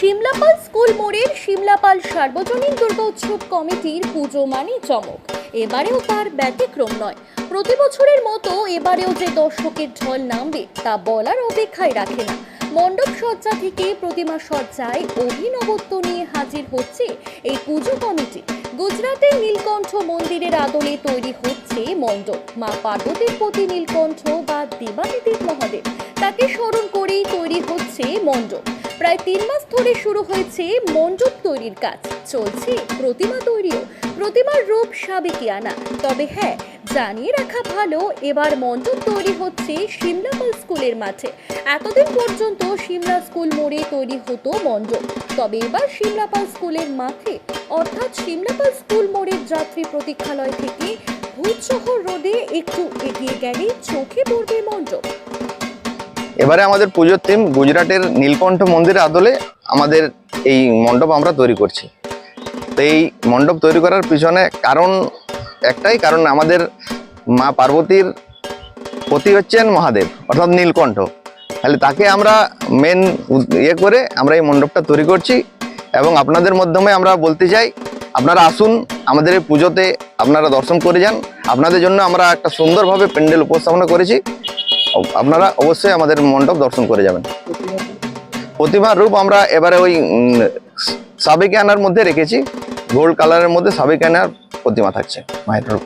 Simlapal school মোড়ের সিমলাপাল সার্বজনীন দুর্গা উৎসব কমিটির পুজো মানে চমক। এবারেও তার ব্যতিক্রম নয়। প্রতি বছরের মতো এবারেও যে দর্শকের ঢল নামবে, তা বলার অপেক্ষায় রাখে না। মণ্ডপ সজ্জা থেকে প্রতিমা সজ্জায় অভিনবত্ব নিয়ে হাজির হচ্ছে এই পুজো কমিটি। গুজরাটের নীলকণ্ঠ মন্দিরের আদলে তৈরি হচ্ছে মণ্ডপ। মা পার্বতীর প্রতি নীলকণ্ঠ বা দেবাদিদেব মহাদেব। তাকে স্মরণ করেই হচ্ছে মণ্ডপ প্রায় তিন মাস ধরে শুরু হয়েছে মণ্ডপ তৈরির কাজ। চলছে প্রতিমা তৈরিও। প্রতিমার রূপ সাবেকি আনা। তবে হ্যাঁ জানিয়ে রাখা ভালো, এবার মণ্ডপ তৈরি হচ্ছে সিমলাপাল স্কুলের মাঠে। এতদিন পর্যন্ত সিমলা স্কুল মোড়ে তৈরি হতো মণ্ডপ তবে এবার সিমলাপাল স্কুলের মাঠে, অর্থাৎ সিমলাপাল স্কুল মোড়ের যাত্রী প্রতীক্ষালয় থেকে ভূতশহর রোডে একটু এগিয়ে গেলেই চোখে পড়বে মণ্ডপ এবারে আমাদের পুজোর থিম গুজরাটের নীলকণ্ঠ মন্দিরের আদলে আমাদের এই মণ্ডপ আমরা তৈরি করছি। তো এই মণ্ডপ তৈরি করার পিছনে কারণ একটাই, কারণ আমাদের মা পার্বতীর পতি হচ্ছেন মহাদেব, অর্থাৎ নীলকণ্ঠ। তাহলে তাকে আমরা মেন ইয়ে করে আমরা এই মণ্ডপটা তৈরি করছি এবং আপনাদের মাধ্যমে আমরা বলতে চাই, আপনারা আসুন আমাদের এই পুজোতে আপনারা দর্শন করে যান। আপনাদের জন্য আমরা একটা সুন্দরভাবে প্যান্ডেল উপস্থাপনা করেছি। আপনারা অবশ্যই আমাদের মণ্ডপ দর্শন করে যাবেন। প্রতিমার রূপ আমরা এবারে ওই সাবেকি আনার মধ্যে রেখেছি। গোল্ড কালারের মধ্যে সাবেকি আনার প্রতিমা থাকছে মায়ের রূপ।